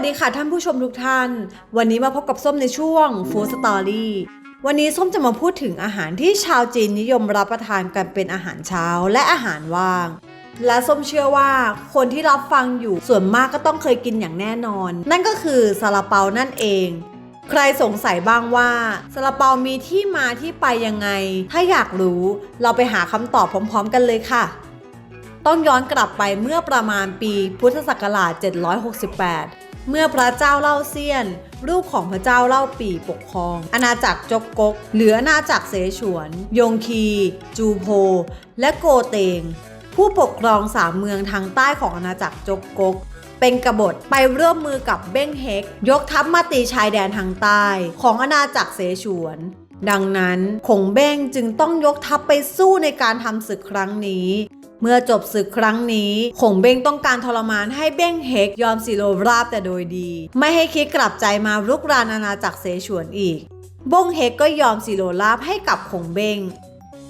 วัสดีค่ะท่านผู้ชมทุกท่าน วันนี้มาพบกับส้มในช่วง Food Story วันนี้ส้มจะมาพูดถึงอาหารที่ชาวจีนนิยมรับประทานกันเป็นอาหารเช้าและอาหารว่าง และส้มเชื่อว่าคนที่รับฟังอยู่ส่วนมากก็ต้องเคยกินอย่างแน่นอน นั่นก็คือซาลาเปานั่นเอง ใครสงสัยบ้างว่าซาลาเปามีที่มาที่ไปยังไง ถ้าอยากรู้เราไปหาคำตอบพร้อม ๆ กันเลยค่ะต้องย้อนกลับไปเมื่อประมาณปีพุทธศักราช 768 เมื่อพระเจ้าเล่าเซียน ลูกของพระเจ้าเล่าปีปกครอง อาณาจักรจกกกหรืออาณาจักรเสฉวน ยงคี จูโพ และโกเตง ผู้ปกครองสามเมืองทางใต้ของอาณาจักรจกกกเป็นกบฏไปร่วมมือกับเบ้งเฮก ยกทัพมาตีชายแดนทางใต้ ของอาณาจักรเสฉวน ดังนั้นขงเบ้งจึงต้องยกทัพไปสู้ในการทำศึกครั้งนี้ เมื่อจบศึกครั้งนี้ขงเบ้งต้องการทรมานให้เบ้งเฮกยอมสิโลราบแต่โดยดี ไม่ให้คิดกลับใจมารุกรานอาณาจักรเสฉวนอีก บ้งเฮกก็ยอมสิโลราบให้กับขงเบ้ง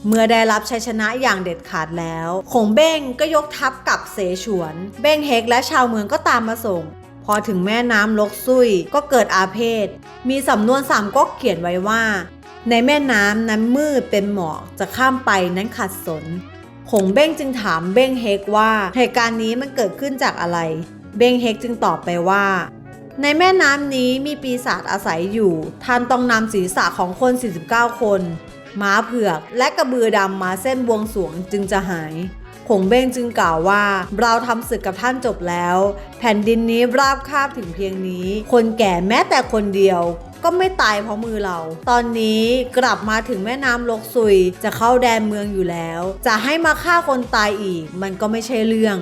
เมื่อได้รับชัยชนะอย่างเด็ดขาดแล้วขงเบ้งก็ยกทัพกลับเสฉวน เบ้งเฮกและชาวเมืองก็ตามมาส่ง พอถึงแม่น้ำลกซุยก็เกิดอาเพศ มีสำนวนสามก๊กเขียนไว้ว่า ในแม่น้ำนั้นมืดเป็นหมอกจะข้ามไปนั้นขัดสน ขงเบ้งจึงถามเบ้งเฮกว่าเหตุการณ์นี้มันเกิดขึ้นจากอะไร เบ้งเฮกจึงตอบไปว่า ในแม่น้ำนี้มีปีศาจอาศัยอยู่ ท่านต้องนำศีรษะของคน 49 คน ม้าเผือกและกระบือดำมาเส้นบวงสรวงจึงจะหายขงเบ้งจึงกล่าวว่า เราทำศึกกับท่านจบแล้ว แผ่นดินนี้ราบคาบถึงเพียงนี้ คนแก่แม้แต่คนเดียว ก็ไม่ตายเพราะมือเรา ตอนนี้กลับมาถึงแม่น้ำลกซุยจะเข้าแดนเมืองอยู่แล้ว จะให้มาฆ่าคนตายอีก มันก็ไม่ใช่เรื่อง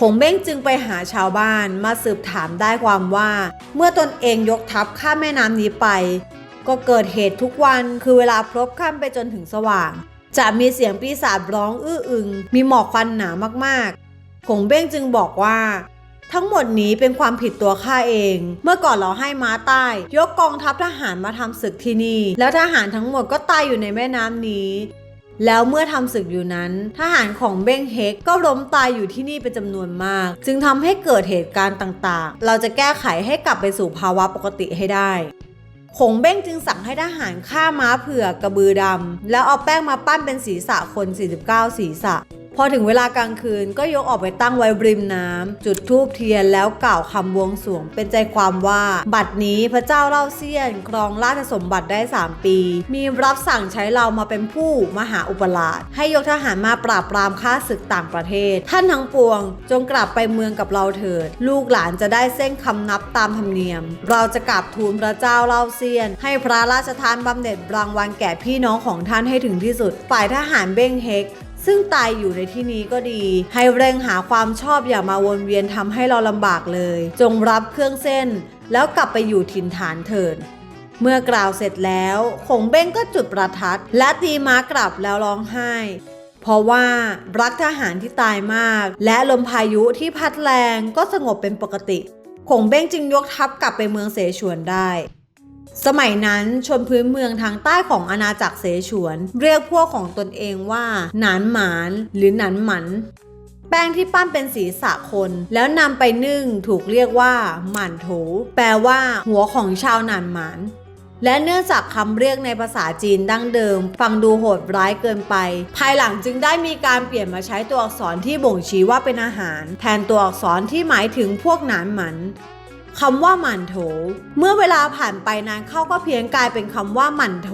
ขงเบ้งจึงไปหาชาวบ้านมาสืบถามได้ความว่า เมื่อตนเองยกทัพข้ามแม่น้ำนี้ไป ก็เกิดเหตุทุกวันคือเวลาพลบค่ำไปจนถึงสว่าง จะมีเสียงปีศาจร้องอื้ออึง มีหมอกควันหนามากๆขงเบ้งจึงบอกว่า ทั้งหมดนี้เป็นความผิดตัวข้าเอง เมื่อก่อนเราให้ม้าใต้ ยกกองทัพทหารมาทำศึกที่นี่ แล้วทหารทั้งหมดก็ตายอยู่ในแม่น้ำนี้ แล้วเมื่อทำศึกอยู่นั้น ทหารของเบ้งเฮกก็ล้มตายอยู่ที่นี่เป็นจำนวนมาก จึงทำให้เกิดเหตุการณ์ต่างๆ เราจะแก้ไขให้กลับไปสู่ภาวะปกติให้ได้ขงเบ้งจึงสั่งให้ทหารฆ่าม้าเผือกกระบือดำ แล้วเอาแป้งมาปั้นเป็นศีรษะคน 49 ศีรษะ พอถึงเวลากลางคืนก็ยกออกไปตั้งไว้ริมน้ำจุดธูปเทียนแล้วกล่าวคำบวงสรวง เป็นใจความว่า บัดนี้พระเจ้าเล่าเซียน ครองราชสมบัติได้ 3 ปี มีรับสั่งใช้เรามาเป็นผู้มหาอุปราช ให้ยกทหารมาปราบปรามข้าศึกต่างประเทศ ท่านทั้งปวง จงกลับไปเมืองกับเราเถิด ลูกหลานจะได้เส้นคำนับตามธรรมเนียม เราจะกราบทูลพระเจ้าเล่าเซียน ให้พระราชทานบำเหน็จรางวัลแก่พี่น้องของท่านให้ถึงที่สุด ฝ่ายทหารเบ้งเฮก ซึ่งตายอยู่ในที่นี้ก็ดี ให้เร่งหาความชอบอย่ามาวนเวียนทำให้เราลำบากเลย จงรับเครื่องเส้น แล้วกลับไปอยู่ถิ่นฐานเถิดเมื่อกล่าวเสร็จแล้วขงเบ้งก็จุดประทัด และตีม้ากลับแล้วร้องไห้ เพราะว่ารักทหารที่ตายมาก และลมพายุที่พัดแรงก็สงบเป็นปกติขงเบ้งจึงยกทัพกลับไปเมืองเสฉวนได้ สมัยนั้นชนพื้นเมืองทางใต้ของอาณาจักรเสฉวน เรียกพวกของตนเองว่า หนานหมานหรือหนานหมัน แป้งที่ปั้นเป็นศีรษะคน แล้วนำไปนึ่งถูกเรียกว่า หมันโถ แปลว่า หัวของชาวหนานหมานและเนื่องจากคำเรียกในภาษาจีนดั้งเดิม ฟังดูโหดร้ายเกินไป ภายหลังจึงได้มีการเปลี่ยนมาใช้ตัวอักษรที่บ่งชี้ว่าเป็นอาหาร แทนตัวอักษรที่หมายถึงพวกหนานหมัน คำว่าหมันโถ เมื่อเวลาผ่านไปนานเข้าก็เพียงกลายเป็นคำว่าหมันโถ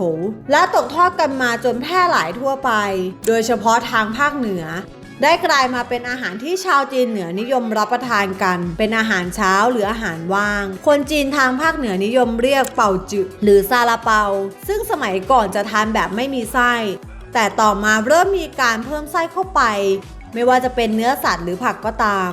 และตกทอดกันมาจนแพร่หลายทั่วไป โดยเฉพาะทางภาคเหนือได้กลายมาเป็นอาหารที่ชาวจีนเหนือนิยมรับประทานกัน เป็นอาหารเช้าหรืออาหารว่าง คนจีนทางภาคเหนือนิยมเรียกเป่าจืดหรือซาลาเปา ซึ่งสมัยก่อนจะทานแบบไม่มีไส้ แต่ต่อมาเริ่มมีการเพิ่มไส้เข้าไป ไม่ว่าจะเป็นเนื้อสัตว์หรือผักก็ตาม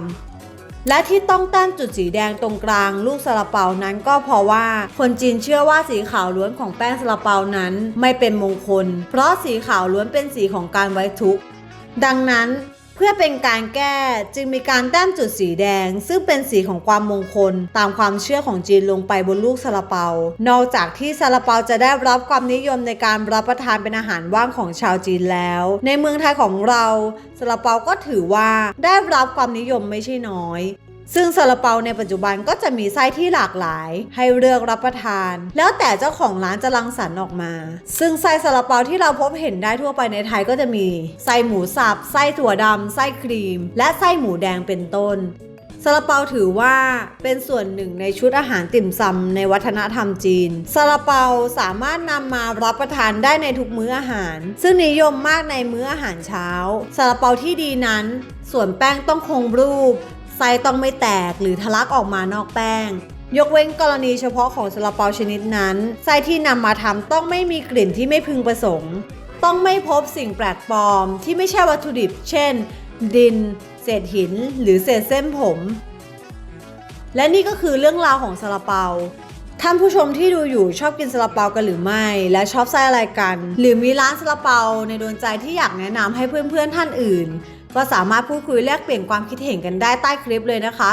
และที่ต้องตั้งจุดสีแดงตรงกลางลูกซาลาเปานั้นก็เพราะว่า คนจีนเชื่อว่าสีขาวล้วนของแป้งซาลาเปานั้นไม่เป็นมงคล เพราะสีขาวล้วนเป็นสีของการไว้ทุกข์ดังนั้น พื่อเป็นการแก้จึงมีการแต้มจุดสีแดง ซึ่งเป็นสีของความมงคล ตามความเชื่อของจีนลงไปบนลูกซาลาเปา นอกจากที่ซาลาเปาจะได้รับความนิยมในการรับประทานเป็นอาหารว่างของชาวจีนแล้ว ในเมืองไทยของเราซาลาเปาก็ถือว่าได้รับความนิยมไม่ใช่น้อย ซึ่งซาลาเปาในปัจจุบันก็จะมีไส้ที่หลากหลาย ให้เลือกรับประทาน แล้วแต่เจ้าของร้านจะรังสรรค์ออกมา ซึ่งไส้ซาลาเปาที่เราพบเห็นได้ทั่วไปในไทยก็จะมีไส้หมูสับไส้ถั่วดำไส้ครีม และไส้หมูแดงเป็นต้นซาลาเปาถือว่าเป็นส่วนหนึ่งในชุดอาหารติ่มซำในวัฒนธรรมจีนซาลาเปาสามารถนำมารับประทานได้ในทุกมื้ออาหาร ซึ่งนิยมมากในมื้ออาหารเช้าซาลาเปาที่ดีนั้น ส่วนแป้งต้องคงรูป ไส้ต้องไม่แตกหรือทะลักออกมานอกแป้ง ยกเว้นกรณีเฉพาะของซาลาเปาชนิดนั้น ไส้ที่นำมาทำต้องไม่มีกลิ่นที่ไม่พึงประสงค์ ต้องไม่พบสิ่งแปลกปลอมที่ไม่ใช่วัตถุดิบ เช่น ดิน เศษหิน หรือเศษเส้นผม และนี่ก็คือเรื่องราวของซาลาเปาท่านผู้ชมที่ดูอยู่ชอบกินซาลาเปากันหรือไม่ และชอบไส้อะไรกัน หรือมีร้านซาลาเปาในดวงใจที่อยากแนะนำให้เพื่อนๆท่านอื่น ก็สามารถพูดคุยแลกเปลี่ยนความคิดเห็นกันได้ใต้คลิปเลยนะคะ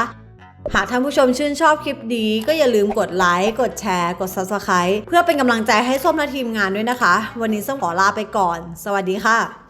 หากท่านผู้ชมชื่นชอบคลิปนี้ก็อย่าลืมกดไลค์ กดแชร์ กด Subscribe เพื่อเป็นกำลังใจให้ส้มและทีมงานด้วยนะคะ วันนี้ส้มขอลาไปก่อน สวัสดีค่ะ